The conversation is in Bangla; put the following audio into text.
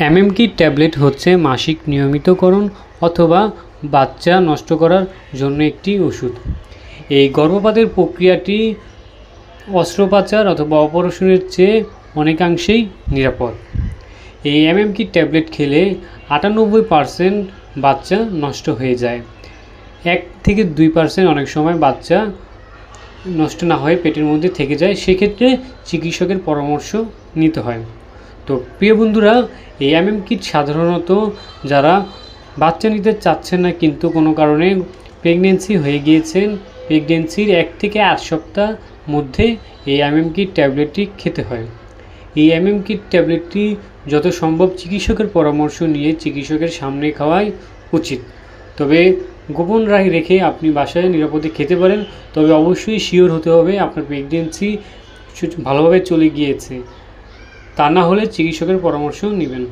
এমএমকি ট্যাবলেট হচ্ছে মাসিক নিয়মিতকরণ অথবা বাচ্চা নষ্ট করার জন্য একটি ওষুধ। এই গর্ভপাতের প্রক্রিয়াটি অস্ত্রোপচার অথবা অপারেশনের চেয়ে অনেকাংশেই নিরাপদ। এই এমএমকি ট্যাবলেট খেলে আটানব্বই পার্সেন্ট বাচ্চা নষ্ট হয়ে যায়। এক থেকে দুই পার্সেন্ট অনেক সময় বাচ্চা নষ্ট না হয়ে পেটের মধ্যে থেকে যায়। সেক্ষেত্রে চিকিৎসকের পরামর্শ নিতে হয়। তো প্রিয় বন্ধুরা, এই এমএম কিট সাধারণত যারা বাচ্চা নিতে চাচ্ছেন না, কিন্তু কোনো কারণে প্রেগনেন্সি হয়ে গিয়েছেন প্রেগনেন্সির এক থেকে আট সপ্তাহ মধ্যে এই এমএম কিট ট্যাবলেটটি খেতে হয়। এই এমএম কিট ট্যাবলেটটি যত সম্ভব চিকিৎসকের পরামর্শ নিয়ে চিকিৎসকের সামনে খাওয়াই উচিত। তবে গোপন রায় রেখে আপনি বাসায় নিরাপদে খেতে পারেন, তবে অবশ্যই শিওর হতে হবে আপনার প্রেগনেন্সি ভালোভাবে চলে গিয়েছে। তা না হলে চিকিৎসকের পরামর্শ নেবেন।